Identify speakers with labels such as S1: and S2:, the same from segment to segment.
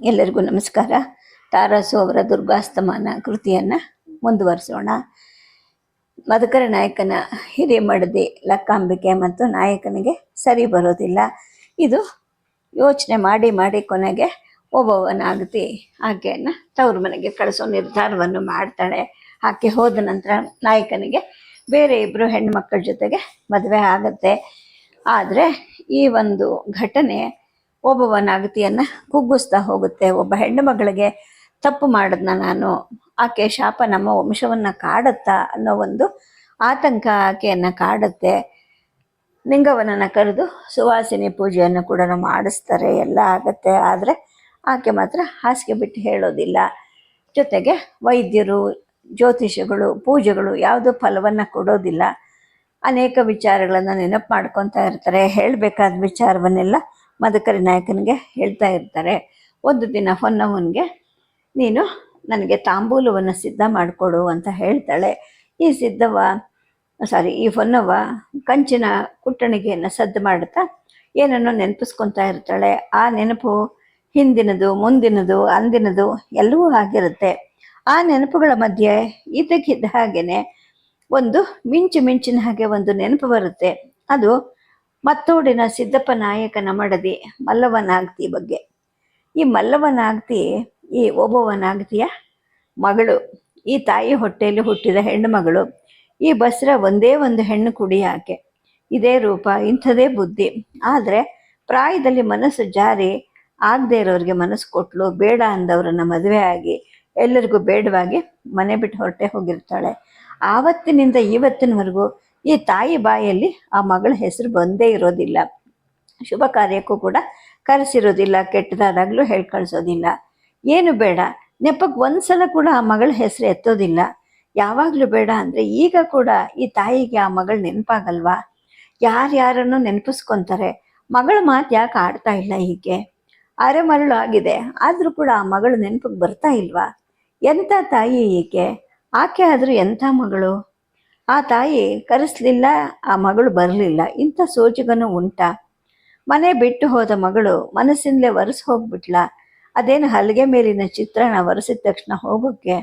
S1: ಎಲ್ಲರಿಗೂ ನಮಸ್ಕಾರ. ತಾರಾಸು ಅವರ ದುರ್ಗಾಸ್ತಮಾನ ಕೃತಿಯನ್ನು ಮುಂದುವರಿಸೋಣ. ಮಧುಕರ ನಾಯಕನ ಹಿರೇಮಡದಿ ಲಕ್ಕಾಂಬಿಕೆ ಮತ್ತು ನಾಯಕನಿಗೆ ಸರಿ ಬರೋದಿಲ್ಲ. ಇದು ಯೋಚನೆ ಮಾಡಿ ಮಾಡಿ ಕೊನೆಗೆ ಒಬ್ಬವನಾಗತಿ. ಆಕೆಯನ್ನು ತವ್ರ ಮನೆಗೆ ಕಳಿಸೋ ನಿರ್ಧಾರವನ್ನು ಮಾಡ್ತಾಳೆ. ಆಕೆ ಹೋದ ನಂತರ ನಾಯಕನಿಗೆ ಬೇರೆ ಇಬ್ಬರು ಮಕ್ಕಳ ಜೊತೆಗೆ ಮದುವೆ ಆಗುತ್ತೆ. ಆದರೆ ಈ ಒಂದು ಘಟನೆ ಒಬ್ಬವ ನಾಗತಿಯನ್ನು ಕುಗ್ಗಿಸ್ತಾ ಹೋಗುತ್ತೆ. ಒಬ್ಬ ಹೆಣ್ಣು ಮಗಳಿಗೆ ತಪ್ಪು ಮಾಡಿದ್ನ ನಾನು. ಆಕೆ ಶಾಪ ನಮ್ಮ ವಂಶವನ್ನು ಕಾಡುತ್ತಾ ಅನ್ನೋ ಒಂದು ಆತಂಕ ಆಕೆಯನ್ನು ಕಾಡುತ್ತೆ. ಲಿಂಗವನನ್ನು ಕರೆದು ಸುವಾಸಿನಿ ಪೂಜೆಯನ್ನು ಕೂಡ ಮಾಡಿಸ್ತಾರೆ. ಎಲ್ಲ ಆಗತ್ತೆ. ಆದರೆ ಆಕೆ ಮಾತ್ರ ಹಾಸಿಗೆ ಬಿಟ್ಟು ಹೇಳೋದಿಲ್ಲ. ಜೊತೆಗೆ ವೈದ್ಯರು, ಜ್ಯೋತಿಷಗಳು, ಪೂಜೆಗಳು ಯಾವುದೂ ಫಲವನ್ನು ಕೊಡೋದಿಲ್ಲ. ಅನೇಕ ವಿಚಾರಗಳನ್ನು ನೆನಪು ಮಾಡ್ಕೊತಾ ಇರ್ತಾರೆ. ಹೇಳಬೇಕಾದ ವಿಚಾರವನ್ನೆಲ್ಲ ಮದಕರಿ ನಾಯಕನಿಗೆ ಹೇಳ್ತಾ ಇರ್ತಾರೆ. ಒಂದು ದಿನ ಹೊನ್ನವನಿಗೆ ನೀನು ನನಗೆ ತಾಂಬೂಲವನ್ನು ಸಿದ್ಧ ಮಾಡಿಕೊಡು ಅಂತ ಹೇಳ್ತಾಳೆ. ಈ ಸಿದ್ಧವ ಸಾರಿ, ಈ ಹೊನ್ನವ ಕಂಚಿನ ಕುಟ್ಟಣಿಗೆಯನ್ನು ಸದ್ದು ಮಾಡುತ್ತಾ ಏನನ್ನೋ ನೆನಪಿಸ್ಕೊತಾ ಇರ್ತಾಳೆ. ಆ ನೆನಪು ಹಿಂದಿನದು, ಮುಂದಿನದು, ಅಂದಿನದು ಎಲ್ಲವೂ ಆಗಿರುತ್ತೆ. ಆ ನೆನಪುಗಳ ಮಧ್ಯೆ ಇದ್ದಕ್ಕಿದ್ದ ಹಾಗೆಯೇ ಒಂದು ಮಿಂಚು ಮಿಂಚಿನ ಹಾಗೆ ಒಂದು ನೆನಪು ಬರುತ್ತೆ. ಅದು ಮತ್ತೋಡಿನ ಸಿದ್ದಪ್ಪ ನಾಯಕನ ಮಡದಿ ಮಲ್ಲವನಾಗ್ತಿ ಬಗ್ಗೆ. ಈ ಮಲ್ಲವನಾಗ್ತಿ ಈ ಒಬ್ಬವನಾಗ್ತಿಯ ಮಗಳು, ಈ ತಾಯಿ ಹೊಟ್ಟೆಯಲ್ಲಿ ಹುಟ್ಟಿದ ಹೆಣ್ಣು ಮಗಳು, ಈ ಬಸ್ರ ಒಂದೇ ಒಂದು ಹೆಣ್ಣು ಕುಡಿ ಆಕೆ ಇದೇ ರೂಪ, ಇಂಥದೇ ಬುದ್ಧಿ. ಆದರೆ ಪ್ರಾಯದಲ್ಲಿ ಮನಸ್ಸು ಜಾರಿ, ಆಗದೆ ಇರೋರಿಗೆ ಮನಸ್ಸು ಕೊಟ್ಲು, ಬೇಡ ಅಂದವ್ರನ್ನ ಮದುವೆ ಆಗಿ, ಎಲ್ಲರಿಗೂ ಬೇಡವಾಗಿ ಮನೆ ಬಿಟ್ಟು ಹೊರಟೆ ಹೋಗಿರ್ತಾಳೆ. ಆವತ್ತಿನಿಂದ ಇವತ್ತಿನವರೆಗೂ ಈ ತಾಯಿ ಬಾಯಲ್ಲಿ ಆ ಮಗಳ ಹೆಸರು ಬಂದೇ ಇರೋದಿಲ್ಲ. ಶುಭ ಕಾರ್ಯಕ್ಕೂ ಕೂಡ ಕರೆಸಿರೋದಿಲ್ಲ, ಕೆಟ್ಟದಾದಾಗಲೂ ಹೇಳಿ ಕಳಿಸೋದಿಲ್ಲ ಏನು ಬೇಡ ನೆಪಕ್ಕೆ ಒಂದ್ಸಲ ಕೂಡ ಆ ಮಗಳ ಹೆಸರು ಎತ್ತೋದಿಲ್ಲ. ಯಾವಾಗಲೂ ಬೇಡ ಅಂದರೆ ಈಗ ಕೂಡ ಈ ತಾಯಿಗೆ ಆ ಮಗಳು ನೆನಪಾಗಲ್ವಾ? ಯಾರ್ಯಾರನ್ನು ನೆನಪಿಸ್ಕೊಂತಾರೆ? ಮಗಳ ಮಾತು ಯಾಕೆ ಆಡ್ತಾ ಇಲ್ಲ ಹೀಗೆ? ಅರೆ ಮರಳು ಆಗಿದೆ, ಆದರೂ ಕೂಡ ಆ ಮಗಳು ನೆನಪಿಗೆ ಬರ್ತಾ ಇಲ್ವಾ? ಎಂಥ ತಾಯಿ ಈಕೆ ಆಕೆ ಆದರೂ ಎಂಥ ಮಗಳು? ಆ ತಾಯಿ ಕರೆಸಲಿಲ್ಲ, ಆ ಮಗಳು ಬರಲಿಲ್ಲ. ಇಂಥ ಸೋಜಿಗನು ಉಂಟಾ. ಮನೆ ಬಿಟ್ಟು ಹೋದ ಮಗಳು ಮನಸ್ಸಿಂದಲೇ ಒರೆಸಿ ಹೋಗ್ಬಿಟ್ಲ. ಅದೇನು ಹಲಗೆ ಮೇಲಿನ ಚಿತ್ರಣ ಒರೆಸಿದ ತಕ್ಷಣ ಹೋಗೋಕ್ಕೆ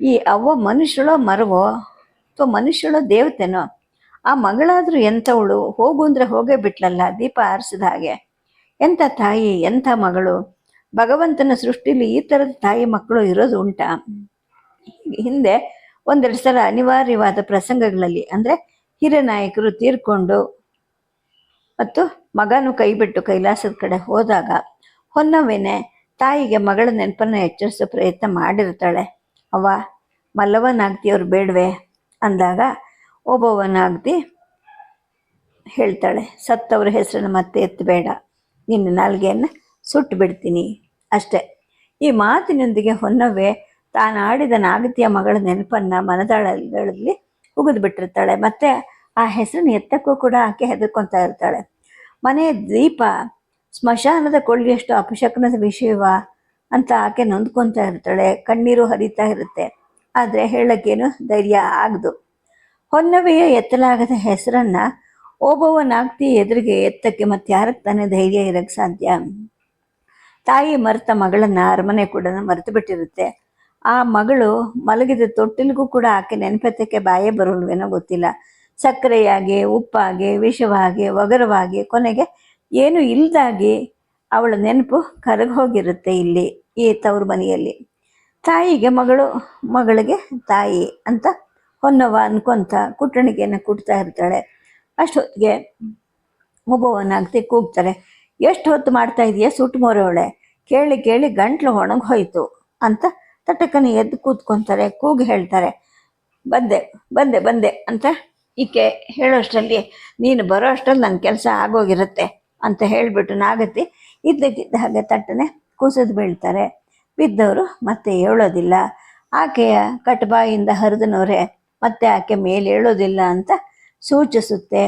S1: ಈ ಅವ್ವ ಮನುಷ್ಯಳೋ ಮರವೋ? ಅಥವಾ ಮನುಷ್ಯಳೋ ದೇವತೆನೋ? ಆ ಮಗಳಾದರೂ ಎಂಥವಳು? ಹೋಗು ಅಂದರೆ ಹೋಗೇ ಬಿಟ್ಲಲ್ಲ, ದೀಪ ಆರಿಸಿದ ಹಾಗೆ. ಎಂಥ ತಾಯಿ, ಎಂಥ ಮಗಳು? ಭಗವಂತನ ಸೃಷ್ಟಿಲಿ ಈ ಥರದ ತಾಯಿ ಮಕ್ಕಳು ಇರೋದು ಉಂಟಾ? ಹಿಂದೆ ಒಂದೆರಡು ಸಲ ಅನಿವಾರ್ಯವಾದ ಪ್ರಸಂಗಗಳಲ್ಲಿ, ಅಂದರೆ ಹಿರಿಯ ನಾಯಕರು ತೀರ್ಕೊಂಡು ಮತ್ತು ಮಗನು ಕೈಬಿಟ್ಟು ಕೈಲಾಸದ ಕಡೆ ಹೋದಾಗ, ಹೊನ್ನವೇನೆ ತಾಯಿಗೆ ಮಗಳ ನೆನಪನ್ನು ಎಚ್ಚರಿಸೋ ಪ್ರಯತ್ನ ಮಾಡಿರ್ತಾಳೆ. ಅವ್ವ ಮಲ್ಲವನಾಗ್ತಿಯವ್ರು ಬೇಡವೆ? ಅಂದಾಗ ಒಬ್ಬವನಾಗ್ತಿ ಹೇಳ್ತಾಳೆ, ಸತ್ತವ್ರ ಹೆಸರನ್ನು ಮತ್ತೆ ಎತ್ತಬೇಡ, ನಿನ್ನ ನಾಲ್ಗೆಯನ್ನು ಸುಟ್ಟು ಬಿಡ್ತೀನಿ ಅಷ್ಟೆ. ಈ ಮಾತಿನೊಂದಿಗೆ ಹೊನ್ನವೇ ತಾನು ಆಡಿದ ನಾಗತಿಯ ಮಗಳ ನೆನಪನ್ನ ಮನದಾಳಗಳಲ್ಲಿ ಉಗಿದು ಬಿಟ್ಟಿರ್ತಾಳೆ ಮತ್ತೆ ಆ ಹೆಸರನ್ನ ಎತ್ತಕ್ಕೂ ಕೂಡ ಆಕೆ ಹೆದರ್ಕೊತಾ ಇರ್ತಾಳೆ. ಮನೆಯ ದೀಪ ಸ್ಮಶಾನದ ಕೊಳ್ಳಿಯಷ್ಟು ಅಪಶಕನದ ವಿಷಯವ ಅಂತ ಆಕೆ ನೊಂದ್ಕೊತಾ ಇರ್ತಾಳೆ. ಕಣ್ಣೀರು ಹರಿತಾ ಇರುತ್ತೆ. ಆದರೆ ಹೇಳಕ್ಕೇನು ಧೈರ್ಯ ಆಗದು. ಹೊನ್ನವೆಯ ಎತ್ತಲಾಗದ ಹೆಸರನ್ನ ಓಬವ್ವನಾಗ್ತಿ ಎದುರಿಗೆ ಎತ್ತಕ್ಕೆ ಮತ್ತೆ ಯಾರಕ್ಕೆ ತಾನೇ ಧೈರ್ಯ ಇರಕ್ಕೆ ಸಾಧ್ಯ? ತಾಯಿ ಮರೆತ ಮಗಳನ್ನ ಅರಮನೆ ಕೂಡ ಮರೆತು ಬಿಟ್ಟಿರುತ್ತೆ ಆ ಮಗಳು ಮಲಗಿದ ತೊಟ್ಟಿಲಿಗೂ ಕೂಡ ಆಕೆ ನೆನಪೆತ್ತಕ್ಕೆ ಬಾಯೇ ಬರಲ್ವೇನೋ ಗೊತ್ತಿಲ್ಲ. ಸಕ್ಕರೆಯಾಗಿ, ಉಪ್ಪಾಗಿ, ವಿಷವಾಗಿ, ಒಗರವಾಗಿ, ಕೊನೆಗೆ ಏನು ಇಲ್ದಾಗಿ ಅವಳ ನೆನಪು ಕರಗಿ ಹೋಗಿರುತ್ತೆ ಇಲ್ಲಿ ಈ ತವ್ರ ಮನೆಯಲ್ಲಿ. ತಾಯಿಗೆ ಮಗಳು, ಮಗಳಿಗೆ ತಾಯಿ ಅಂತ ಹೊನ್ನವ ಅನ್ಕೊಂತ ಕುಟ್ಟಣಿಗೆಯನ್ನು ಕುಟ್ತಾ ಇರ್ತಾಳೆ. ಅಷ್ಟೊತ್ತಿಗೆ ಒಬ್ಬವನಾಗ್ತಿ ಕೂಗ್ತಾರೆ. ಎಷ್ಟು ಹೊತ್ತು ಮಾಡ್ತಾ ಇದೆಯಾ ಸುಟ್ಟು ಮೊರೆವಳೆ ಕೇಳಿ ಕೇಳಿ ಗಂಟ್ಲು ಒಣಗಿ ಹೋಯಿತು ಅಂತ ತಟಕನ ಎದ್ದು ಕೂತ್ಕೊಂತಾರೆ, ಕೂಗಿ ಹೇಳ್ತಾರೆ, ಬಂದೆ ಬಂದೆ ಬಂದೆ ಅಂತ ಈಕೆ ಹೇಳೋಷ್ಟರಲ್ಲಿ, ನೀನು ಬರೋ ಅಷ್ಟರಲ್ಲಿ ನನ್ನ ಕೆಲಸ ಆಗೋಗಿರುತ್ತೆ ಅಂತ ಹೇಳಿಬಿಟ್ಟು ನಾಗತಿ ಇದ್ದಕ್ಕಿದ್ದ ಹಾಗೆ ತಟ್ಟನೆ ಕುಸಿದು ಬೀಳ್ತಾರೆ. ಬಿದ್ದವರು ಮತ್ತೆ ಹೇಳೋದಿಲ್ಲ. ಆಕೆಯ ಕಟ್ಬಾಯಿಂದ ಹರಿದನವರೇ ಮತ್ತೆ ಆಕೆ ಮೇಲೆ ಹೇಳೋದಿಲ್ಲ ಅಂತ ಸೂಚಿಸುತ್ತೆ.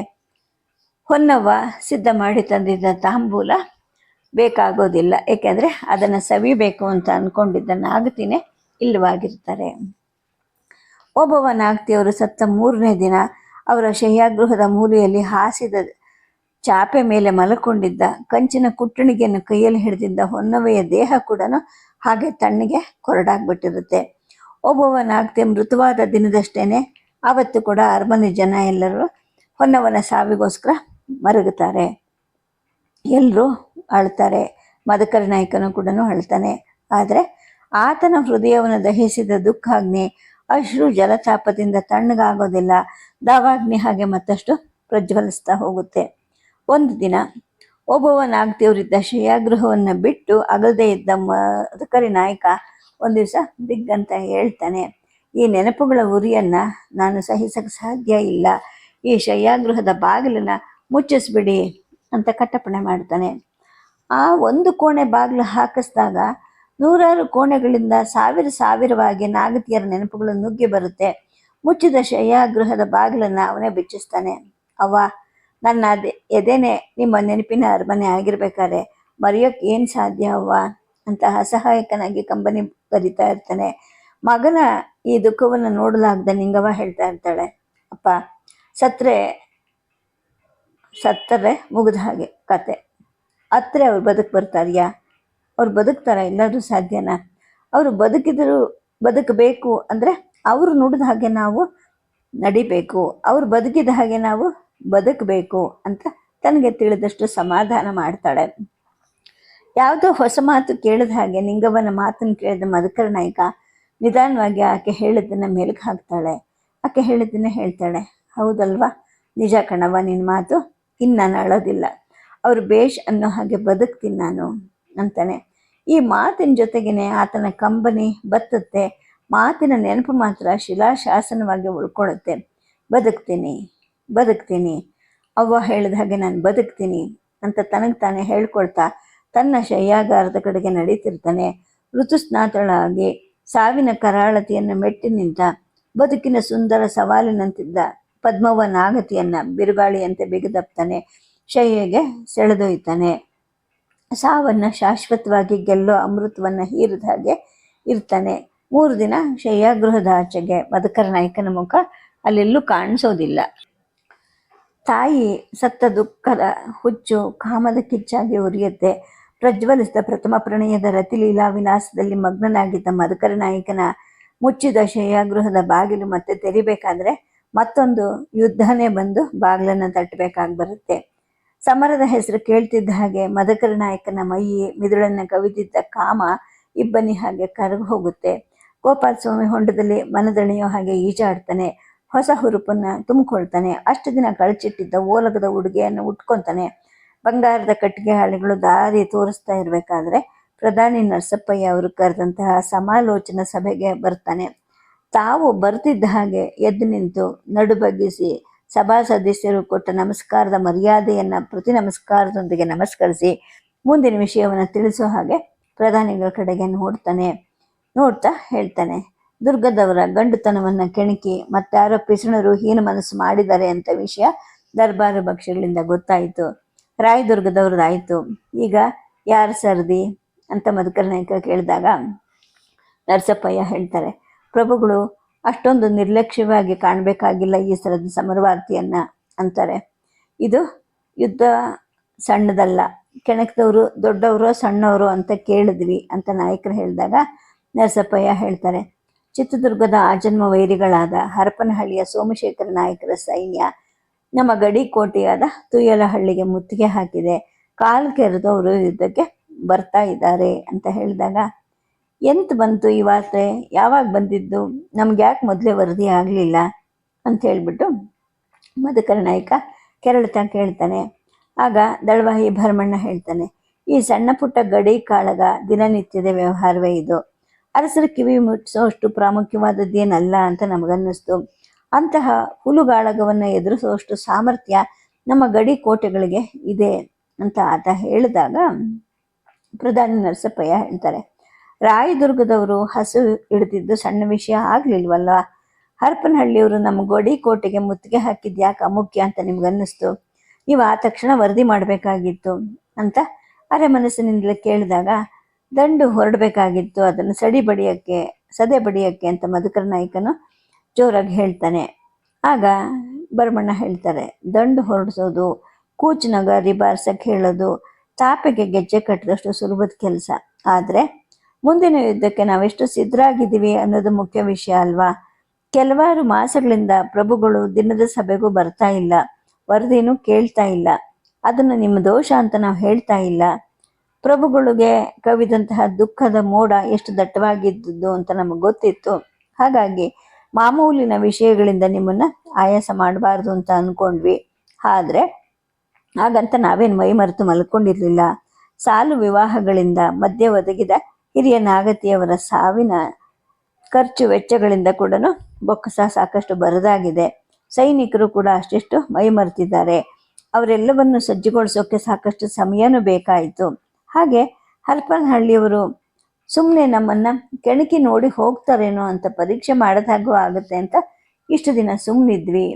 S1: ಹೊನ್ನವ್ವ ಸಿದ್ಧ ಮಾಡಿ ತಂದಿದ್ದ ತಾಂಬೂಲ ಬೇಕಾಗೋದಿಲ್ಲ. ಏಕೆಂದರೆ ಅದನ್ನು ಸವಿಬೇಕು ಅಂತ ಅಂದ್ಕೊಂಡಿದ್ದ ನಾಗತಿನೇ ಇಲ್ಲವಾಗಿರ್ತಾರೆ. ಒಬ್ಬವ ನಾಗತಿಯವರು ಸತ್ತ ಮೂರನೇ ದಿನ ಅವರ ಶಯ್ಯಾಗೃಹದ ಮೂಲೆಯಲ್ಲಿ ಹಾಸಿದ ಚಾಪೆ ಮೇಲೆ ಮಲಕೊಂಡಿದ್ದ ಕಂಚಿನ ಕುಟ್ಟಣಿಗೆಯನ್ನು ಕೈಯಲ್ಲಿ ಹಿಡಿದಿದ್ದ ಹೊನ್ನವೆಯ ದೇಹ ಕೂಡ ಹಾಗೆ ತಣ್ಣಗೆ ಕೊರಡಾಗ್ಬಿಟ್ಟಿರುತ್ತೆ. ಒಬ್ಬೊಬ್ಬ ನಾಗ್ತಿ ಮೃತವಾದ ದಿನದಷ್ಟೇನೆ ಆವತ್ತು ಕೂಡ ಅರಮನೆ ಜನ ಎಲ್ಲರೂ ಹೊನ್ನವನ ಸಾವಿಗೋಸ್ಕರ ಮರಗುತ್ತಾರೆ. ಎಲ್ಲರೂ ಅಳ್ತಾರೆ. ಮದಕರಿ ನಾಯಕನು ಕೂಡ ಅಳ್ತಾನೆ. ಆದರೆ ಆತನ ಹೃದಯವನ್ನು ದಹಿಸಿದ ದುಃಖಾಗ್ನಿ ಅಶ್ರು ಜಲಚಾಪದಿಂದ ತಣ್ಣಗಾಗೋದಿಲ್ಲ. ದಾವಾಗ್ನಿ ಹಾಗೆ ಮತ್ತಷ್ಟು ಪ್ರಜ್ವಲಿಸ್ತಾ ಹೋಗುತ್ತೆ. ಒಂದು ದಿನ ಒಬ್ಬವ ನಾಗದೇವರಿದ್ದ ಶಯಾಗೃಹವನ್ನು ಬಿಟ್ಟು ಅಗಲದೇ ಇದ್ದ ಮದಕರಿ ನಾಯಕ ಒಂದು ದಿವಸ ದಿಗ್ಗಂತ ಹೇಳ್ತಾನೆ, ಈ ನೆನಪುಗಳ ಉರಿಯನ್ನು ನಾನು ಸಹಿಸಕ್ಕೆ ಸಾಧ್ಯ ಇಲ್ಲ. ಈ ಶಯ್ಯಾಗೃಹದ ಬಾಗಿಲನ್ನು ಮುಚ್ಚಿಸ್ಬಿಡಿ ಅಂತ ಕಟ್ಟಪ್ಪಣೆ ಮಾಡ್ತಾನೆ. ಆ ಒಂದು ಕೋಣೆ ಬಾಗಿಲು ಹಾಕಿಸಿದಾಗ ನೂರಾರು ಕೋಣೆಗಳಿಂದ ಸಾವಿರ ಸಾವಿರವಾಗಿ ನಾಗತಿಯರ ನೆನಪುಗಳು ನುಗ್ಗಿ ಬರುತ್ತೆ. ಮುಚ್ಚಿದ ಶಯ್ಯಾಗೃಹದ ಬಾಗಿಲನ್ನು ಅವನೇ ಬಿಚ್ಚಿಸ್ತಾನೆ. ಅವ್ವ, ನನ್ನ ಅದೇ ಎದೆನೆ ನಿಮ್ಮ ನೆನಪಿನ ಅರಮನೆ ಆಗಿರ್ಬೇಕಾದ್ರೆ ಮರೆಯೋಕೆ ಏನು ಸಾಧ್ಯ ಅವ್ವ? ಅಂತ ಅಸಹಾಯಕನಾಗಿ ಕಂಬನಿ ಬರಿತಾ ಇರ್ತಾನೆ. ಮಗನ ಈ ದುಃಖವನ್ನು ನೋಡಲಾಗ್ದ ನಿಂಗವ್ವ ಹೇಳ್ತಾ ಇರ್ತಾಳೆ. ಅಪ್ಪ, ಸತ್ರೆ ಸತ್ತರೆ ಮುಗಿದ ಹಾಗೆ ಕತೆ. ಹತ್ರ ಅವ್ರು ಬದುಕು ಬರ್ತಾರ್ಯಾ ಅವ್ರು ಬದುಕ್ತಾರ? ಎಲ್ಲರೂ ಸಾಧ್ಯನಾ? ಅವರು ಬದುಕಿದ್ರು ಬದುಕಬೇಕು ಅಂದರೆ ಅವರು ನುಡಿದ ಹಾಗೆ ನಾವು ನಡಿಬೇಕು. ಅವ್ರು ಬದುಕಿದ ಹಾಗೆ ನಾವು ಬದುಕಬೇಕು ಅಂತ ತನಗೆ ತಿಳಿದಷ್ಟು ಸಮಾಧಾನ ಮಾಡ್ತಾಳೆ. ಯಾವುದೋ ಹೊಸ ಮಾತು ಕೇಳಿದ ಹಾಗೆ ನಿಂಗವನ ಮಾತನ್ನು ಕೇಳಿದ ಮಧುಕರ ನಾಯಕ ನಿಧಾನವಾಗಿ ಆಕೆ ಹೇಳಿದ್ದನ್ನು ಮೆಲುಕು ಹಾಕ್ತಾಳೆ. ಆಕೆ ಹೇಳಿದ್ದನ್ನ ಹೇಳ್ತಾಳೆ. ಹೌದಲ್ವಾ? ನಿಜ ಕಣವ ನಿನ್ನ ಮಾತು ಇನ್ನು ನಾನು ಅಳೋದಿಲ್ಲ ಅವ್ರು ಬೇಷ್ ಅನ್ನೋ ಹಾಗೆ ಬದುಕ್ತೀನಿ ನಾನು ಅಂತಾನೆ. ಈ ಮಾತಿನ ಜೊತೆಗೇನೆ ಆತನ ಕಂಬನಿ ಬತ್ತುತ್ತೆ, ಮಾತಿನ ನೆನಪು ಮಾತ್ರ ಶಿಲಾಶಾಸನವಾಗಿ ಉಳ್ಕೊಳ್ಳುತ್ತೆ. ಬದುಕ್ತೀನಿ ಬದುಕ್ತೀನಿ, ಅವ್ವ ಹೇಳಿದ ಹಾಗೆ ನಾನು ಬದುಕ್ತೀನಿ ಅಂತ ತನಗೆ ತಾನೇ ಹೇಳ್ಕೊಳ್ತಾ ತನ್ನ ಶಯ್ಯಾಗಾರದ ಕಡೆಗೆ ನಡೀತಿರ್ತಾನೆ. ಋತುಸ್ನಾತಳಾಗಿ ಸಾವಿನ ಕರಾಳತೆಯನ್ನು ಮೆಟ್ಟಿ ನಿಂತ ಬದುಕಿನ ಸುಂದರ ಸವಾಲಿನಂತಿದ್ದ ಪದ್ಮವ ನಾಗತಿಯನ್ನ ಬಿರುಗಾಳಿಯಂತೆ ಬಿಗದಪ್ತಾನೆ. ಶಯ್ಯಗೆ ಸೆಳೆದೊಯ್ತಾನೆ. ಸಾವನ್ನ ಶಾಶ್ವತವಾಗಿ ಗೆಲ್ಲೋ ಅಮೃತವನ್ನ ಹೀರಿದ ಹಾಗೆ ಇರ್ತಾನೆ. ಮೂರು ದಿನ ಶಯ್ಯಾಗೃಹದ ಆಚೆಗೆ ಮಧುಕರ ನಾಯಕನ ಮುಖ ಅಲ್ಲೆಲ್ಲೂ ಕಾಣಿಸೋದಿಲ್ಲ. ತಾಯಿ ಸತ್ತ ದುಃಖದ ಹುಚ್ಚು ಕಾಮದ ಕಿಚ್ಚಾಗಿ ಉರಿಯುತ್ತೆ. ಪ್ರಜ್ವಲಿಸಿದ ಪ್ರಥಮ ಪ್ರಣಯದ ರತಿಲೀಲಾ ವಿಲಾಸದಲ್ಲಿ ಮಗ್ನನಾಗಿದ್ದ ಮಧುಕರ ನಾಯಕನ ಮುಚ್ಚಿದ ಶಯ್ಯಾಗೃಹದ ಬಾಗಿಲು ಮತ್ತೆ ತೆರಿಬೇಕಾದ್ರೆ ಮತ್ತೊಂದು ಯುದ್ಧನೇ ಬಂದು ಬಾಗಿಲನ್ನು ತಟ್ಟಬೇಕಾಗಿ ಬರುತ್ತೆ. ಸಮರದ ಹೆಸರು ಕೇಳ್ತಿದ್ದ ಹಾಗೆ ಮದಕರ ನಾಯಕನ ಮೈಯಿ ಮಿದುಳನ್ನು ಕವಿದಿದ್ದ ಕಾಮ ಇಬ್ಬನಿ ಹಾಗೆ ಕರಗು ಹೋಗುತ್ತೆ. ಗೋಪಾಲ ಸ್ವಾಮಿ ಹೊಂಡದಲ್ಲಿ ಮನದಣಿಯೋ ಹಾಗೆ ಈಜಾಡ್ತಾನೆ. ಹೊಸ ಹುರುಪನ್ನು ತುಂಬಿಕೊಳ್ತಾನೆ. ಅಷ್ಟು ದಿನ ಕಳಚಿಟ್ಟಿದ್ದ ಓಲಗದ ಉಡುಗೆಯನ್ನು ಉಟ್ಕೊಂತಾನೆ. ಬಂಗಾರದ ಕಟ್ಟಿಗೆ ಹಾಳೆಗಳು ದಾರಿ ತೋರಿಸ್ತಾ ಇರಬೇಕಾದ್ರೆ ಪ್ರಧಾನಿ ನರಸಪ್ಪಯ್ಯ ಅವರು ಕರೆದಂತಹ ಸಮಾಲೋಚನಾ ಸಭೆಗೆ ಬರ್ತಾನೆ. ತಾವು ಬರ್ತಿದ್ದ ಹಾಗೆ ಎದ್ದು ನಿಂತು ನಡು ಬಗ್ಗಿಸಿ ಸಭಾ ಸದಸ್ಯರು ಕೊಟ್ಟ ನಮಸ್ಕಾರದ ಮರ್ಯಾದೆಯನ್ನು ಪ್ರತಿ ನಮಸ್ಕಾರದೊಂದಿಗೆ ನಮಸ್ಕರಿಸಿ ಮುಂದಿನ ವಿಷಯವನ್ನು ತಿಳಿಸೋ ಹಾಗೆ ಪ್ರಧಾನಿಗಳ ಕಡೆಗೆ ನೋಡ್ತಾನೆ, ನೋಡ್ತಾ ಹೇಳ್ತಾನೆ. ದುರ್ಗದವರ ಗಂಡುತನವನ್ನು ಕೆಣಕಿ ಮತ್ತಾರೋ ಪಿಸಣರು ಹೀನ ಮನಸ್ಸು ಮಾಡಿದ್ದಾರೆ ಅಂತ ವಿಷಯ ದರ್ಬಾರು ಭಕ್ಷ್ಯಗಳಿಂದ ಗೊತ್ತಾಯಿತು. ರಾಯದುರ್ಗದವ್ರದ್ದಾಯಿತು ಈಗ ಯಾರು ಸರ್ದಿ ಅಂತ ಮಧುಕರ್ನಾಯಕ ಕೇಳಿದಾಗ ನರಸಪ್ಪಯ್ಯ ಹೇಳ್ತಾರೆ, ಪ್ರಭುಗಳು ಅಷ್ಟೊಂದು ನಿರ್ಲಕ್ಷ್ಯವಾಗಿ ಕಾಣಬೇಕಾಗಿಲ್ಲ ಈ ಸಲದ ಸಮರವಾರ್ತಿಯನ್ನು ಅಂತಾರೆ. ಇದು ಯುದ್ಧ ಸಣ್ಣದಲ್ಲ. ಕೆಣಕದವರು ದೊಡ್ಡವರು ಸಣ್ಣವರು ಅಂತ ಕೇಳಿದ್ವಿ ಅಂತ ನಾಯಕರು ಹೇಳಿದಾಗ ನರಸಪ್ಪಯ್ಯ ಹೇಳ್ತಾರೆ. ಚಿತ್ರದುರ್ಗದ ಆಜನ್ಮ ವೈರಿಗಳಾದ ಹರಪನಹಳ್ಳಿಯ ಸೋಮಶೇಖರ ನಾಯಕರ ಸೈನ್ಯ ನಮ್ಮ ಗಡಿ ಕೋಟೆಯಾದ ತುಯ್ಯಲಹಳ್ಳಿಗೆ ಮುತ್ತಿಗೆ ಹಾಕಿದೆ. ಕಾಲು ಕೆರೆದವರು ಯುದ್ಧಕ್ಕೆ ಬರ್ತಾ ಇದ್ದಾರೆ ಅಂತ ಹೇಳಿದಾಗ ಎಂತ ಬಂತು ಈ ವಾರ್ತೆ? ಯಾವಾಗ ಬಂದಿದ್ದು? ನಮ್ಗೆ ಯಾಕೆ ಮೊದಲೇ ವರದಿ ಆಗಲಿಲ್ಲ? ಅಂತ ಹೇಳಿಬಿಟ್ಟು ಮಧುಕರ ನಾಯಕ ಕೆರಳ್ತಾ ಕೇಳ್ತಾನೆ ಆಗ ದಳವಾಹಿ ಭರಮಣ್ಣ ಹೇಳ್ತಾನೆ, ಈ ಸಣ್ಣ ಪುಟ್ಟ ಗಡಿ ಕಾಳಗ ದಿನನಿತ್ಯದ ವ್ಯವಹಾರವೇ ಇದು. ಅರಸರ ಕಿವಿ ಮುಟ್ಟಿಸೋಷ್ಟು ಪ್ರಾಮುಖ್ಯವಾದದ್ದೇನಲ್ಲ ಅಂತ ನಮಗನ್ನಿಸ್ತು. ಅಂತಹ ಹುಲುಗಾಳಗವನ್ನು ಎದುರಿಸುವಷ್ಟು ಸಾಮರ್ಥ್ಯ ನಮ್ಮ ಗಡಿ ಕೋಟೆಗಳಿಗೆ ಇದೆ ಅಂತ ಆತ ಹೇಳಿದಾಗ ಪ್ರಧಾನಿ ನರಸಪ್ಪಯ್ಯ ಹೇಳ್ತಾರೆ. ರಾಯದುರ್ಗದವರು ಹಸು ಹಿಡಿದಿದ್ದು ಸಣ್ಣ ವಿಷಯ ಆಗ್ಲಿಲ್ವಲ್ಲ ಹರಪನಹಳ್ಳಿಯವರು ನಮ್ಮ ಗೋಡಿ ಕೋಟೆಗೆ ಮುತ್ತಿಗೆ ಹಾಕಿದ್ ಯಾಕೆ ಅಮುಖ್ಯ ಅಂತ ನಿಮ್ಗನ್ನಿಸ್ತು? ನೀವು ಆ ತಕ್ಷಣ ವರದಿ ಮಾಡಬೇಕಾಗಿತ್ತು ಅಂತ ಅರೆ ಮನಸ್ಸಿನಿಂದಲೇ ಕೇಳಿದಾಗ, ದಂಡು ಹೊರಡಬೇಕಾಗಿತ್ತು, ಅದನ್ನು ಸಡಿ ಬಡಿಯೋಕ್ಕೆ, ಸದೆ ಬಡಿಯೋಕ್ಕೆ, ಅಂತ ಮಧುಕರ ನಾಯಕನು ಜೋರಾಗಿ ಹೇಳ್ತಾನೆ. ಆಗ ಭರಮಣ್ಣ ಹೇಳ್ತಾರೆ, ದಂಡು ಹೊರಡಿಸೋದು ಕೂಚಿನಾಗ ರಿಬಾರ್ಸಕ್ಕೆ ಹೇಳೋದು, ತಾಪೆಗೆ ಗೆಜ್ಜೆ ಕಟ್ಟಿದಷ್ಟು ಸುಲಭದ ಕೆಲಸ. ಆದರೆ ಮುಂದಿನ ಯುದ್ಧಕ್ಕೆ ನಾವೆಷ್ಟು ಸಿದ್ಧರಾಗಿದ್ದೀವಿ ಅನ್ನೋದು ಮುಖ್ಯ ವಿಷಯ ಅಲ್ವಾ? ಕೆಲವಾರು ಮಾಸಗಳಿಂದ ಪ್ರಭುಗಳು ದಿನದ ಸಭೆಗೂ ಬರ್ತಾ ಇಲ್ಲ, ವರದಿನೂ ಕೇಳ್ತಾ ಇಲ್ಲ. ಅದನ್ನು ನಿಮ್ಮ ದೋಷ ಅಂತ ನಾವು ಹೇಳ್ತಾ ಇಲ್ಲ. ಪ್ರಭುಗಳಿಗೆ ಕವಿದಂತಹ ದುಃಖದ ಮೋಡ ಎಷ್ಟು ದಟ್ಟವಾಗಿದ್ದುದು ಅಂತ ನಮಗೆ ಗೊತ್ತಿತ್ತು. ಹಾಗಾಗಿ ಮಾಮೂಲಿನ ವಿಷಯಗಳಿಂದ ನಿಮ್ಮನ್ನ ಆಯಾಸ ಮಾಡಬಾರ್ದು ಅಂತ ಅನ್ಕೊಂಡ್ವಿ. ಆದ್ರೆ ಹಾಗಂತ ನಾವೇನು ಮೈ ಮರೆತು ಮಲ್ಕೊಂಡಿರ್ಲಿಲ್ಲ. ಸಾಲು ವಿವಾಹಗಳಿಂದ ಮಧ್ಯೆ ಒದಗಿದ ಹಿರಿಯ ನಾಗತಿಯವರ ಸಾವಿನ ಖರ್ಚು ವೆಚ್ಚಗಳಿಂದ ಕೂಡ ಬೊಕ್ಕಸ ಸಾಕಷ್ಟು ಬರದಾಗಿದೆ. ಸೈನಿಕರು ಕೂಡ ಅಷ್ಟೆಷ್ಟು ಮೈಮರೆತಿದ್ದಾರೆ. ಅವರೆಲ್ಲವನ್ನು ಸಜ್ಜುಗೊಳಿಸೋಕೆ ಸಾಕಷ್ಟು ಸಮಯನೂ ಬೇಕಾಯಿತು. ಹಾಗೆ ಹರಪನಹಳ್ಳಿಯವರು ಸುಮ್ಮನೆ ನಮ್ಮನ್ನು ಕೆಣಕಿ ನೋಡಿ ಹೋಗ್ತಾರೇನೋ ಅಂತ ಪರೀಕ್ಷೆ ಮಾಡಿದಾಗೂ ಆಗುತ್ತೆ ಅಂತ ಇಷ್ಟು ದಿನ ಸುಮ್ಮನಿದ್ವಿ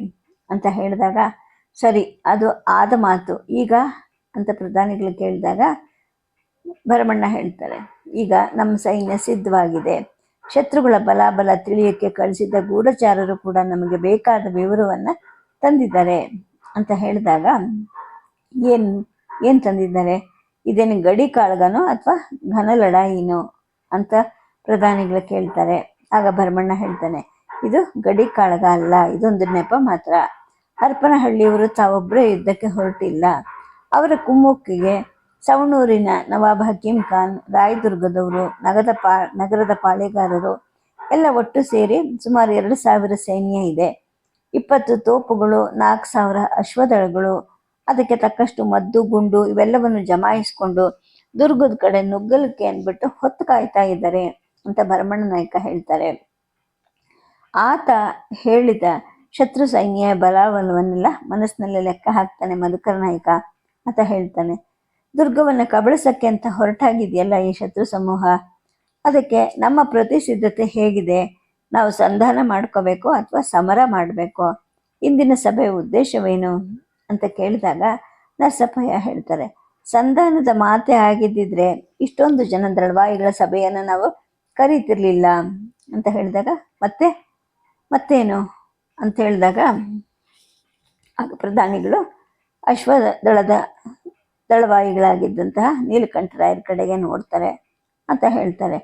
S1: ಅಂತ ಹೇಳಿದಾಗ, ಸರಿ, ಅದು ಆದ ಮಾತು. ಈಗ, ಅಂತ ಪ್ರಧಾನಿಗಳು ಕೇಳಿದಾಗ ಭರಮಣ್ಣ ಹೇಳ್ತಾರೆ, ಈಗ ನಮ್ಮ ಸೈನ್ಯ ಸಿದ್ಧವಾಗಿದೆ. ಶತ್ರುಗಳ ಬಲಾಬಲ ತಿಳಿಯಕ್ಕೆ ಕಳಿಸಿದ್ದ ಗೂಢಚಾರರು ಕೂಡ ನಮಗೆ ಬೇಕಾದ ವಿವರವನ್ನು ತಂದಿದ್ದಾರೆ. ಅಂತ ಹೇಳಿದಾಗ, ಏನ್ ಏನ್ ತಂದಿದ್ದಾರೆ? ಇದೇನು ಗಡಿ ಕಾಳಗನೋ ಅಥವಾ ಘನ ಲಡಾಯಿನೋ ಅಂತ ಪ್ರಧಾನಿಗಳು ಕೇಳ್ತಾರೆ. ಆಗ ಭರಮಣ್ಣ ಹೇಳ್ತಾನೆ, ಇದು ಗಡಿ ಕಾಳಗ ಅಲ್ಲ, ಇದೊಂದು ನೆಪ ಮಾತ್ರ. ಹರಪನಹಳ್ಳಿಯವರು ತಾವೊಬ್ಬರೇ ಯುದ್ಧಕ್ಕೆ ಹೊರಟಿಲ್ಲ. ಅವರ ಕುಮ್ಮುಕ್ಕಿಗೆ ಸವಣೂರಿನ ನವಾಬ್ ಹಕೀಂ ಖಾನ್, ರಾಯದುರ್ಗದವರು, ನಗರದ ಪಾ, ನಗರದ ಪಾಳೆಗಾರರು ಎಲ್ಲ ಒಟ್ಟು ಸೇರಿ ಸುಮಾರು ಎರಡು ಸಾವಿರ ಸೈನ್ಯ ಇದೆ. ಇಪ್ಪತ್ತು ತೋಪುಗಳು, ನಾಲ್ಕು ಸಾವಿರ ಅಶ್ವದಳಗಳು, ಅದಕ್ಕೆ ತಕ್ಕಷ್ಟು ಮದ್ದು, ಗುಂಡು ಇವೆಲ್ಲವನ್ನು ಜಮಾಯಿಸಿಕೊಂಡು ದುರ್ಗದ ಕಡೆ ನುಗ್ಗಲಿಕ್ಕೆ ಅಂದ್ಬಿಟ್ಟು ಹೊತ್ತು ಕಾಯ್ತಾ ಇದ್ದಾರೆ ಅಂತ ಭರಮಣ್ಣ ನಾಯಕ ಹೇಳ್ತಾರೆ. ಆತ ಹೇಳಿದ ಶತ್ರು ಸೈನ್ಯ ಬಲಾಬಲವನ್ನೆಲ್ಲ ಮನಸ್ಸಿನಲ್ಲಿ ಲೆಕ್ಕ ಹಾಕ್ತಾನೆ ಮಧುಕರ ನಾಯಕ ಅಂತ ಹೇಳ್ತಾನೆ. ದುರ್ಗವನ್ನು ಕಬಳಿಸಕ್ಕೆ ಅಂತ ಹೊರಟಾಗಿದೆಯಲ್ಲ ಈ ಶತ್ರು ಸಮೂಹ? ಅದಕ್ಕೆ ನಮ್ಮ ಪ್ರತಿಸಿದ್ಧತೆ ಹೇಗಿದೆ? ನಾವು ಸಂಧಾನ ಮಾಡ್ಕೋಬೇಕು ಅಥವಾ ಸಮರ ಮಾಡಬೇಕು? ಇಂದಿನ ಸಭೆಯ ಉದ್ದೇಶವೇನು? ಅಂತ ಕೇಳಿದಾಗ ನರಸಪ್ಪಯ್ಯ ಹೇಳ್ತಾರೆ, ಸಂಧಾನದ ಮಾತೆ ಆಗಿದ್ದಿದ್ರೆ ಇಷ್ಟೊಂದು ಜನ ದಳವಾಯಿಗಳ ಸಭೆಯನ್ನು ನಾವು ಕರೀತಿರ್ಲಿಲ್ಲ ಅಂತ ಹೇಳಿದಾಗ, ಮತ್ತೆ? ಮತ್ತೇನು? ಅಂತ ಹೇಳಿದಾಗ, ಆಗ ಪ್ರಧಾನಿಗಳು ಅಶ್ವದಳದ ದಳವಾಯಿಗಳಾಗಿದ್ದಂತಹ ನೀಲಕಂಠರಾಯರ ಕಡೆಗೆ ನೋಡ್ತಾರೆ ಅಂತ ಹೇಳ್ತಾರೆ.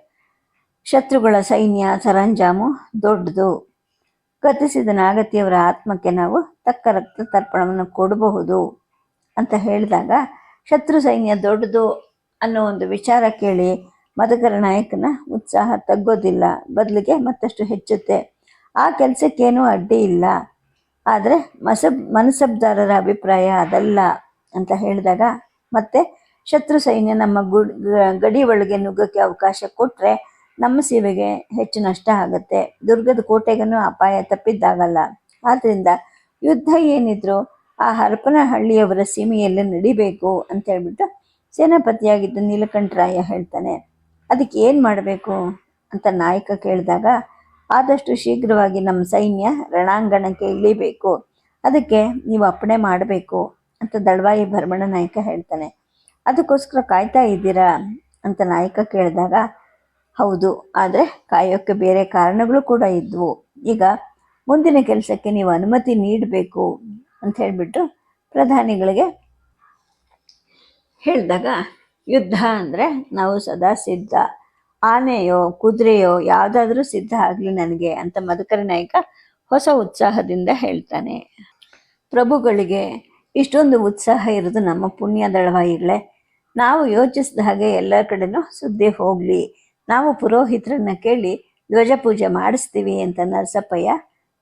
S1: ಶತ್ರುಗಳ ಸೈನ್ಯ ಸರಂಜಾಮು ದೊಡ್ಡದು. ಕಥಿಸಿದ ನಾಗತಿಯವರ ಆತ್ಮಕ್ಕೆ ನಾವು ತಕ್ಕ ರಕ್ತ ತರ್ಪಣವನ್ನು ಕೊಡಬಹುದು ಅಂತ ಹೇಳಿದಾಗ ಶತ್ರು ಸೈನ್ಯ ದೊಡ್ಡದು ಅನ್ನೋ ಒಂದು ವಿಚಾರ ಕೇಳಿ ಮದಕರ ನಾಯಕನ ಉತ್ಸಾಹ ತಗ್ಗೋದಿಲ್ಲ, ಬದಲಿಗೆ ಮತ್ತಷ್ಟು ಹೆಚ್ಚುತ್ತೆ. ಆ ಕೆಲಸಕ್ಕೇನೂ ಅಡ್ಡಿ ಇಲ್ಲ. ಆದರೆ ಮಸಬ್ ಮನಸಬ್ದಾರರ ಅಭಿಪ್ರಾಯ ಅದಲ್ಲ ಅಂತ ಹೇಳಿದಾಗ ಮತ್ತೆ ಶತ್ರು ಸೈನ್ಯ ನಮ್ಮ ಗುಡ್ ಒಳಗೆ ನುಗ್ಗಕ್ಕೆ ಅವಕಾಶ ಕೊಟ್ಟರೆ ನಮ್ಮ ಸೇವೆಗೆ ಹೆಚ್ಚು ನಷ್ಟ ಆಗುತ್ತೆ. ದುರ್ಗದ ಕೋಟೆಗೂ ಅಪಾಯ ತಪ್ಪಿದ್ದಾಗಲ್ಲ. ಆದ್ದರಿಂದ ಯುದ್ಧ ಏನಿದ್ರು ಆ ಹರಪನಹಳ್ಳಿಯವರ ಸೀಮೆಯಲ್ಲಿ ನಡಿಬೇಕು ಅಂತ ಹೇಳ್ಬಿಟ್ಟು ಸೇನಾಪತಿಯಾಗಿದ್ದ ನೀಲಕಂಠರಾಯ ಹೇಳ್ತಾನೆ. ಅದಕ್ಕೆ ಏನು ಮಾಡಬೇಕು ಅಂತ ನಾಯಕ ಕೇಳಿದಾಗ, ಆದಷ್ಟು ಶೀಘ್ರವಾಗಿ ನಮ್ಮ ಸೈನ್ಯ ರಣಾಂಗಣಕ್ಕೆ ಇಳಿಬೇಕು. ಅದಕ್ಕೆ ನೀವು ಅಪ್ಪಣೆ ಮಾಡಬೇಕು. ಅಂತ ದಳವಾಯಿ ಭರಮಣ ನಾಯಕ ಹೇಳ್ತಾನೆ. ಅದಕ್ಕೋಸ್ಕರ ಕಾಯ್ತಾ ಇದ್ದೀರಾ? ಅಂತ ನಾಯಕ ಕೇಳಿದಾಗ, ಹೌದು, ಆದರೆ ಕಾಯೋಕ್ಕೆ ಬೇರೆ ಕಾರಣಗಳು ಕೂಡ ಇದ್ವು. ಈಗ ಮುಂದಿನ ಕೆಲಸಕ್ಕೆ ನೀವು ಅನುಮತಿ ನೀಡಬೇಕು ಅಂತ ಹೇಳಿಬಿಟ್ಟು ಪ್ರಧಾನಿಗಳಿಗೆ ಹೇಳಿದಾಗ, ಯುದ್ಧ ಅಂದರೆ ನಾವು ಸದಾ ಸಿದ್ಧ. ಆನೆಯೋ, ಕುದುರೆಯೋ ಯಾವುದಾದ್ರೂ ಸಿದ್ಧ ಆಗಲಿ ನನಗೆ ಅಂತ ಮಧುಕರ ನಾಯಕ ಹೊಸ ಉತ್ಸಾಹದಿಂದ ಹೇಳ್ತಾನೆ. ಪ್ರಭುಗಳಿಗೆ ಇಷ್ಟೊಂದು ಉತ್ಸಾಹ ಇರೋದು ನಮ್ಮ ಪುಣ್ಯ ದಳವಾಯಿಗಳೇ ನಾವು ಯೋಚಿಸಿದ ಹಾಗೆ ಎಲ್ಲ ಕಡೆನೂ ಸುದ್ದಿ ಹೋಗಲಿ. ನಾವು ಪುರೋಹಿತರನ್ನ ಕೇಳಿ ಧ್ವಜ ಪೂಜೆ ಮಾಡಿಸ್ತೀವಿ ಅಂತ ನರಸಪ್ಪಯ್ಯ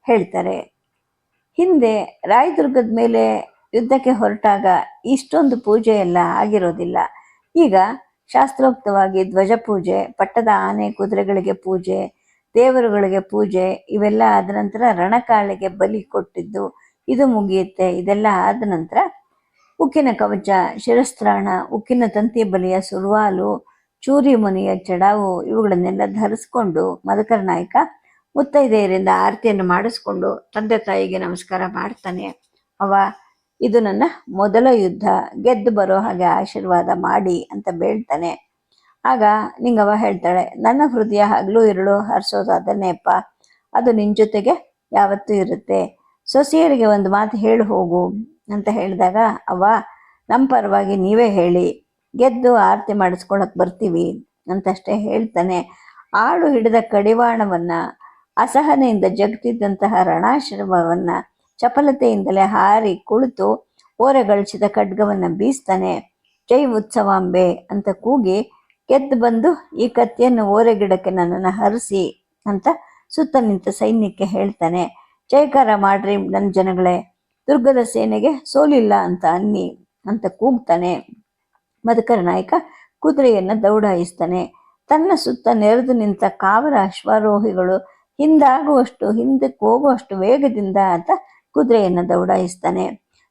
S1: ಹೇಳ್ತಾರೆ. ಹಿಂದೆ ರಾಯದುರ್ಗದ ಮೇಲೆ ಯುದ್ಧಕ್ಕೆ ಹೊರಟಾಗ ಇಷ್ಟೊಂದು ಪೂಜೆ ಎಲ್ಲ ಆಗಿರೋದಿಲ್ಲ. ಈಗ ಶಾಸ್ತ್ರೋಕ್ತವಾಗಿ ಧ್ವಜ ಪೂಜೆ, ಪಟ್ಟದ ಆನೆ ಕುದುರೆಗಳಿಗೆ ಪೂಜೆ, ದೇವರುಗಳಿಗೆ ಪೂಜೆ, ಇವೆಲ್ಲ ಆದ ನಂತರ ರಣಕಾಳಿಗೆ ಬಲಿ ಕೊಟ್ಟಿದ್ದು ಇದು ಮುಗಿಯುತ್ತೆ. ಇದೆಲ್ಲ ಆದ ನಂತರ ಉಕ್ಕಿನ ಕವಚ, ಶಿರಸ್ತ್ರಾಣ, ಉಕ್ಕಿನ ತಂತಿ ಬಲಿಯ ಸುರುವಾಲು, ಚೂರಿ ಮುನಿಯ ಚಡಾವು ಇವುಗಳನ್ನೆಲ್ಲ ಧರಿಸ್ಕೊಂಡು ಮಧುಕರ ನಾಯಕ ಮುತ್ತೈದೆಯರಿಂದ ಆರತಿಯನ್ನು ಮಾಡಿಸ್ಕೊಂಡು ತಂದೆ ತಾಯಿಗೆ ನಮಸ್ಕಾರ ಮಾಡ್ತಾನೆ. ಅವ, ಇದು ನನ್ನ ಮೊದಲ ಯುದ್ಧ, ಗೆದ್ದು ಬರೋ ಹಾಗೆ ಆಶೀರ್ವಾದ ಮಾಡಿ ಅಂತ ಬೇಳ್ತಾನೆ. ಆಗ ನಿಂಗವ ಹೇಳ್ತಾಳೆ, ನನ್ನ ಹೃದಯ ಹಗಲು, ಇರಳು ಹರಿಸೋದು ಅದು ನಿನ್ನ ಜೊತೆಗೆ ಯಾವತ್ತೂ ಇರುತ್ತೆ. ಸೊಸೆಯರಿಗೆ ಒಂದು ಮಾತು ಹೇಳಿ ಹೋಗು ಅಂತ ಹೇಳಿದಾಗ, ಅವ್ವ ನಮ್ಮ ಪರವಾಗಿ ನೀವೇ ಹೇಳಿ, ಗೆದ್ದು ಆರತಿ ಮಾಡಿಸ್ಕೊಳಕ್ ಬರ್ತೀವಿ ಅಂತಷ್ಟೇ ಹೇಳ್ತಾನೆ. ಆಳು ಹಿಡಿದ ಕಡಿವಾಣವನ್ನ, ಅಸಹನೆಯಿಂದ ಜಗ್ತಿದ್ದಂತಹ ರಣಾಶ್ರಮವನ್ನ ಚಪಲತೆಯಿಂದಲೇ ಹಾರಿ ಕುಳಿತು ಓರೆಗಳಿಸಿದ ಖಡ್ಗವನ್ನು ಬೀಸ್ತಾನೆ. ಜೈ ಉತ್ಸವಾಂಬೆ ಅಂತ ಕೂಗಿ ಗೆದ್ದು ಬಂದು ಈ ಕತ್ತಿಯನ್ನು ಓರೆಗಿಡಕ್ಕೆ ನನ್ನನ್ನು ಹರಿಸಿ ಅಂತ ಸುತ್ತ ನಿಂತ ಸೈನ್ಯಕ್ಕೆ ಹೇಳ್ತಾನೆ. ಜಯಕಾರ ಮಾಡ್ರಿ ನನ್ನ ಜನಗಳೇ, ದುರ್ಗದ ಸೇನೆಗೆ ಸೋಲಿಲ್ಲ ಅಂತ ಅನ್ನಿ, ಅಂತ ಕೂಗ್ತಾನೆ. ಮಧುಕರ ನಾಯಕ ಕುದುರೆಯನ್ನು ದೌಡಾಯಿಸ್ತಾನೆ. ತನ್ನ ಸುತ್ತ ನೆರೆದು ನಿಂತ ಕಾವರ ಅಶ್ವಾರೋಹಿಗಳು ಹಿಂದಾಗುವಷ್ಟು, ಹಿಂದಕ್ಕೆ ಹೋಗುವಷ್ಟು ವೇಗದಿಂದ ಅಂತ ಕುದುರೆಯನ್ನು ದೌಡಾಯಿಸ್ತಾನೆ.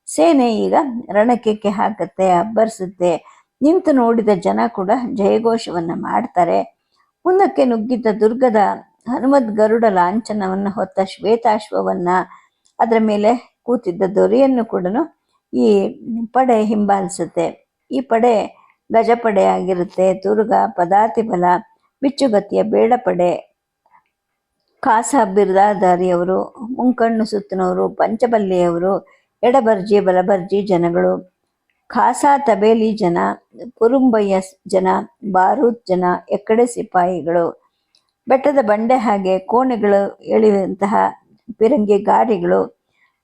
S1: ಸೇನೆ ಈಗ ರಣಕ್ಕೆ ಹಾಕುತ್ತೆ, ಅಬ್ಬರಿಸುತ್ತೆ. ನಿಂತು ನೋಡಿದ ಜನ ಕೂಡ ಜಯಘೋಷವನ್ನು ಮಾಡ್ತಾರೆ. ಮುಂದಕ್ಕೆ ನುಗ್ಗಿದ್ದ ದುರ್ಗದ ಹನುಮದ್ ಗರುಡ ಲಾಂಛನವನ್ನ ಹೊತ್ತ ಶ್ವೇತಾಶ್ವವನ್ನ ಅದರ ಮೇಲೆ ಕೂತಿದ್ದ ದೊರೆಯನ್ನು ಕೂಡ ಈ ಪಡೆ ಹಿಂಬಾಲಿಸುತ್ತೆ. ಈ ಪಡೆ ಗಜಪಡೆ ಆಗಿರುತ್ತೆ. ದುರ್ಗ ಪದಾತಿ ಬಲ ಬಿಚ್ಚುಗತಿಯ ಬೇಡಪಡೆ ಖಾಸ ಬಿರ್ದಾದಾರಿಯವರು ಮುಂಕಣ್ಣು ಸುತ್ತನವರು, ಪಂಚಬಲ್ಲಿಯವರು, ಎಡಬರ್ಜಿ ಬಲಬರ್ಜಿ ಜನಗಳು ಖಾಸ ತಬೇಲಿ ಜನ, ಪುರುಂಬಯ್ಯ ಜನ ಬಾರೂತ್ ಜನ, ಎಕ್ಕಡೆ ಸಿಪಾಯಿಗಳು ಬೆಟ್ಟದ ಬಂಡೆ ಹಾಗೆ ಕೋಣೆಗಳು ಎಳೆಯುವಂತಹ ಪಿರಂಗಿ ಗಾಡಿಗಳು,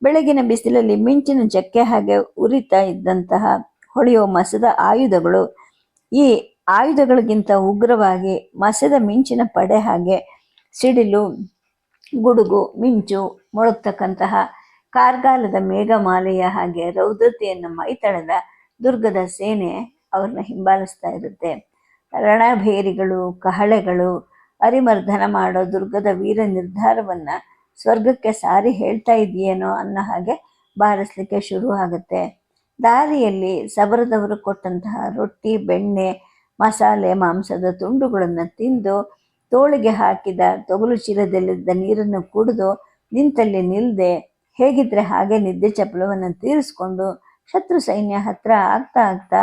S1: ಬೆಳಗಿನ ಬಿಸಿಲಲ್ಲಿ ಮಿಂಚಿನ ಚಕ್ಕೆ ಹಾಗೆ ಉರಿತಾ ಇದ್ದಂತಹ ಹೊಳೆಯುವ ಮಸದ ಆಯುಧಗಳು, ಈ ಆಯುಧಗಳಿಗಿಂತ ಉಗ್ರವಾಗಿ ಮಸದ ಮಿಂಚಿನ ಪಡೆ ಹಾಗೆ ಸಿಡಿಲು, ಗುಡುಗು, ಮಿಂಚು ಮೊಳಗ್ತಕ್ಕಂತಹ ಕಾರ್ಗಾಲದ ಮೇಘಮಾಲೆಯ ಹಾಗೆ ರೌದ್ರತೆಯನ್ನು ಮೈತಳೆದ ದುರ್ಗದ ಸೇನೆ ಅವ್ರನ್ನ ಹಿಂಬಾಲಿಸ್ತಾ ಇರುತ್ತೆ. ರಣಭೇರಿಗಳು, ಕಹಳೆಗಳು ಅರಿಮರ್ದನ ಮಾಡೋ ದುರ್ಗದ ವೀರ ನಿರ್ಧಾರವನ್ನ ಸ್ವರ್ಗಕ್ಕೆ ಸಾರಿ ಹೇಳ್ತಾ ಇದೆಯೇನೋ ಅನ್ನೋ ಹಾಗೆ ಬಾರಿಸ್ಲಿಕ್ಕೆ ಶುರು ಆಗುತ್ತೆ. ದಾರಿಯಲ್ಲಿ ಸಬರದವರು ಕೊಟ್ಟಂತಹ ರೊಟ್ಟಿ, ಬೆಣ್ಣೆ, ಮಸಾಲೆ, ಮಾಂಸದ ತುಂಡುಗಳನ್ನು ತಿಂದು ತೋಳಿಗೆ ಹಾಕಿದ ತೊಗಲು ಚೀಲದಲ್ಲಿದ್ದ ನೀರನ್ನು ಕುಡಿದು ನಿಂತಲ್ಲಿ ನಿಲ್ಲದೆ ಹೇಗಿದ್ರೆ ಹಾಗೆ ನಿದ್ದೆ ಚಪಲವನ್ನು ತೀರಿಸ್ಕೊಂಡು ಶತ್ರು ಸೈನ್ಯ ಹತ್ರ ಆಗ್ತಾ ಆಗ್ತಾ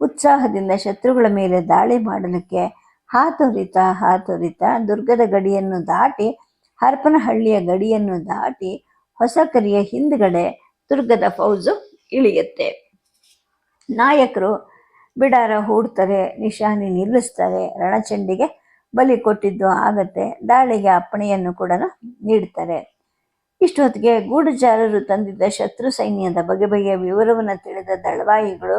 S1: ಉತ್ಸಾಹದಿಂದ ಶತ್ರುಗಳ ಮೇಲೆ ದಾಳಿ ಮಾಡಲಿಕ್ಕೆ ಹಾತೊರಿತಾ ಹಾತೊರಿತಾ ದುರ್ಗದ ಗಡಿಯನ್ನು ದಾಟಿ, ಹರಪನಹಳ್ಳಿಯ ಗಡಿಯನ್ನು ದಾಟಿ ಹೊಸಕರಿಯ ಹಿಂದ್ಗಡೆ ದುರ್ಗದ ಫೌಜು ಇಳಿಯುತ್ತೆ. ನಾಯಕರು ಬಿಡಾರ ಹೂಡ್ತಾರೆ, ನಿಶಾನಿ ನಿಲ್ಲಿಸ್ತಾರೆ, ರಣಚಂಡಿಗೆ ಬಲಿ ಕೊಟ್ಟಿದ್ದು ಆಗತ್ತೆ, ದಾಳಿಗೆ ಅಪ್ಪಣೆಯನ್ನು ಕೂಡ ನೀಡ್ತಾರೆ. ಇಷ್ಟೊತ್ತಿಗೆ ಗೂಢಚಾರರು ತಂದಿದ್ದ ಶತ್ರು ಸೈನ್ಯದ ಬಗೆ ಬಗೆಯ ವಿವರವನ್ನು ತಿಳಿದ ದಳವಾಯಿಗಳು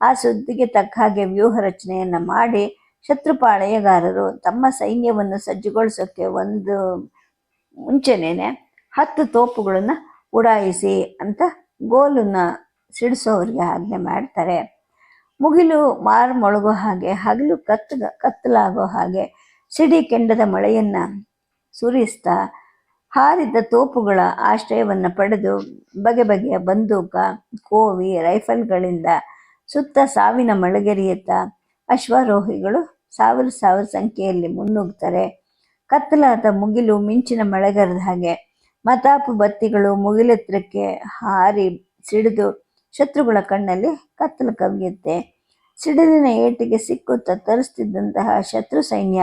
S1: ಆ ಸುದ್ದಿಗೆ ತಕ್ಕ ಹಾಗೆ ವ್ಯೂಹ ರಚನೆಯನ್ನು ಮಾಡಿ ಶತ್ರುಪಾಳೆಯಗಾರರು ತಮ್ಮ ಸೈನ್ಯವನ್ನು ಸಜ್ಜುಗೊಳಿಸೋಕ್ಕೆ ಒಂದು ಮುಂಚೆನೇ ಹತ್ತು ತೋಪುಗಳನ್ನು ಉಡಾಯಿಸಿ ಅಂತ ಗೋಲನ್ನ ಸಿಡಿಸೋರಿಗೆ ಆಜ್ಞೆ ಮಾಡ್ತಾರೆ. ಮುಗಿಲು ಮಾರು ಮೊಳಗೋ ಹಾಗೆ, ಹಗಲು ಕತ್ತ ಕತ್ತಲಾಗೋ ಹಾಗೆ ಸಿಡಿ ಕೆಂಡದ ಮಳೆಯನ್ನ ಸುರಿಸ್ತಾ ಹಾರಿದ್ದ ತೋಪುಗಳ ಆಶ್ರಯವನ್ನು ಪಡೆದು ಬಗೆ ಬಗೆಯ ಬಂದೂಕ, ಕೋವಿ, ರೈಫಲ್ಗಳಿಂದ ಸುತ್ತ ಸಾವಿನ ಮಳಗೆರಿಯುತ್ತ ಅಶ್ವಾರೋಹಿಗಳು ಸಾವಿರ ಸಾವಿರ ಸಂಖ್ಯೆಯಲ್ಲಿ ಮುನ್ನುಗ್ತಾರೆ. ಕತ್ತಲಾದ ಮುಗಿಲು ಮಿಂಚಿನ ಮಳೆಗರದ ಹಾಗೆ ಮತಾಪು ಬತ್ತಿಗಳು ಮುಗಿಲೆತ್ತರಕ್ಕೆ ಹಾರಿ ಸಿಡಿದು ಶತ್ರುಗಳ ಕಣ್ಣಲ್ಲಿ ಕತ್ತಲು ಕವಿಯುತ್ತೆ. ಸಿಡಿಲಿನ ಏಟಿಗೆ ಸಿಕ್ಕು ತರಿಸ್ತಿದ್ದಂತಹ ಶತ್ರು ಸೈನ್ಯ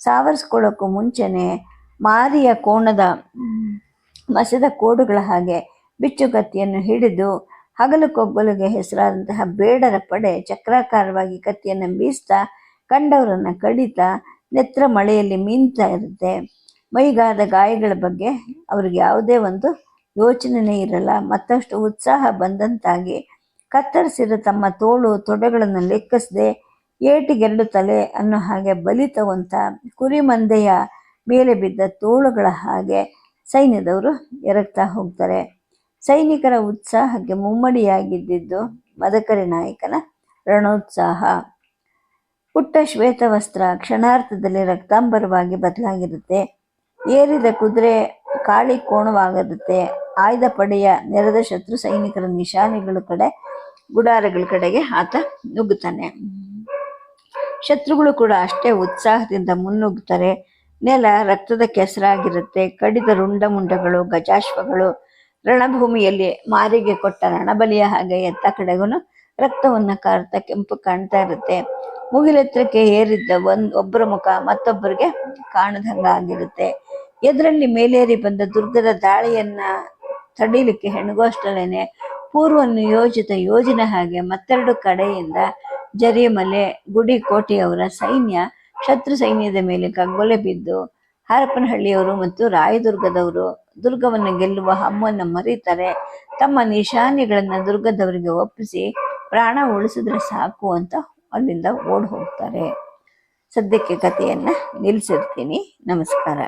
S1: ಸಾವರಿಸ್ಕೊಳ್ಳೋಕ್ಕೂ ಮುಂಚೆನೆ ಮಾರಿಯ ಕೋಣದ ಮಸದ ಕೋಡುಗಳ ಹಾಗೆ ಬಿಚ್ಚುಕತ್ತಿಯನ್ನು ಹಿಡಿದು ಹಗಲು ಕೊಬ್ಬಲಿಗೆ ಹೆಸರಾದಂತಹ ಬೇಡರ ಪಡೆ ಚಕ್ರಾಕಾರವಾಗಿ ಕತ್ತಿಯನ್ನು ಬೀಸ್ತಾ ಕಂಡವರನ್ನ ಕಡಿತಾ ನೆತ್ರ ಮಳೆಯಲ್ಲಿ ಮೀನ್ತಾ ಇರುತ್ತೆ. ಮೈಗಾದ ಗಾಯಗಳ ಬಗ್ಗೆ ಅವ್ರಿಗೆ ಯಾವುದೇ ಒಂದು ಯೋಚನೆನೇ ಇರಲ್ಲ. ಮತ್ತಷ್ಟು ಉತ್ಸಾಹ ಬಂದಂತಾಗಿ ಕತ್ತರಿಸಿದ ತಮ್ಮ ತೋಳು ತೊಡೆಗಳನ್ನು ಲೆಕ್ಕಿಸದೆ ಏಟಿಗೆರಡು ತಲೆ ಅನ್ನೋ ಹಾಗೆ ಬಲಿತವಂತ ಕುರಿ ಮಂದೆಯ ಮೇಲೆ ಬಿದ್ದ ತೋಳುಗಳ ಹಾಗೆ ಸೈನ್ಯದವರು ಎರಗ್ತಾ ಹೋಗ್ತಾರೆ. ಸೈನಿಕರ ಉತ್ಸಾಹಕ್ಕೆ ಮುಮ್ಮಡಿಯಾಗಿದ್ದಿದ್ದು ಮದಕರಿ ನಾಯಕನ ರಣೋತ್ಸಾಹ. ಪುಟ್ಟ ಶ್ವೇತವಸ್ತ್ರ ಕ್ಷಣಾರ್ಥದಲ್ಲಿ ರಕ್ತಾಂಬರವಾಗಿ ಬದಲಾಗಿರುತ್ತೆ. ಏರಿದ ಕುದುರೆ ಕಾಳಿ ಕೋಣವಾಗರುತ್ತೆ ಆಯ್ದ ಪಡೆಯ ನೆರೆದ ಶತ್ರು ಸೈನಿಕರ ನಿಶಾನೆಗಳ ಕಡೆ, ಗುಡಾರಗಳ ಕಡೆಗೆ ಆತ ನುಗ್ಗುತ್ತಾನೆ. ಶತ್ರುಗಳು ಕೂಡ ಅಷ್ಟೇ ಉತ್ಸಾಹದಿಂದ ಮುನ್ನುಗ್ಗುತ್ತಾರೆ. ನೆಲ ರಕ್ತದ ಕೆಸರಾಗಿರುತ್ತೆ. ಕಡಿದ ರುಂಡ ಮುಂಡಗಳು ಗಜಾಶ್ವಗಳು ರಣಭೂಮಿಯಲ್ಲಿ ಮಾರಿಗೆ ಕೊಟ್ಟ ರಣಬಲಿಯ ಹಾಗೆ ಎತ್ತ ಕಡೆಗೂ ರಕ್ತವನ್ನು ಕಾರ್ತಾ ಕೆಂಪು ಕಾಣ್ತಾ ಇರುತ್ತೆ. ಮುಗಿಲೆತ್ತರಕ್ಕೆ ಏರಿದ್ದ ಒಂದ್ ಒಬ್ಬರ ಮುಖ ಮತ್ತೊಬ್ಬರಿಗೆ ಕಾಣದಂಗ ಆಗಿರುತ್ತೆ ಎದ್ರಲ್ಲಿ ಮೇಲೇರಿ ಬಂದ ದುರ್ಗದ ದಾಳಿಯನ್ನ ತಡೀಲಿಕ್ಕೆ ಹೆಣಗೋಷ್ಟಲೇನೆ ಪೂರ್ವ ನಿಯೋಜಿತ ಯೋಜನೆ ಹಾಗೆ ಮತ್ತೆರಡು ಕಡೆಯಿಂದ ಜರಿಮಲೆ, ಗುಡಿ ಕೋಟೆಯವರ ಸೈನ್ಯ, ಶತ್ರು ಸೈನ್ಯದ ಮೇಲೆ ಕಗ್ಗೊಲೆ ಬಿದ್ದು ಹರಪನಹಳ್ಳಿಯವರು ಮತ್ತು ರಾಯದುರ್ಗದವರು ದುರ್ಗವನ್ನು ಗೆಲ್ಲುವ ಹಮ್ಮನ್ನು ಮರೀತಾರೆ. ತಮ್ಮ ನಿಶಾನೆಗಳನ್ನು ದುರ್ಗದವರಿಗೆ ಒಪ್ಪಿಸಿ ಪ್ರಾಣ ಉಳಿಸಿದ್ರೆ ಸಾಕು ಅಂತ ಅಲ್ಲಿಂದ ಓಡ್ ಹೋಗ್ತಾರೆ. ಸದ್ಯಕ್ಕೆ ಕಥೆಯನ್ನ ನಿಲ್ಲಿಸಿರ್ತೀನಿ ನಮಸ್ಕಾರ.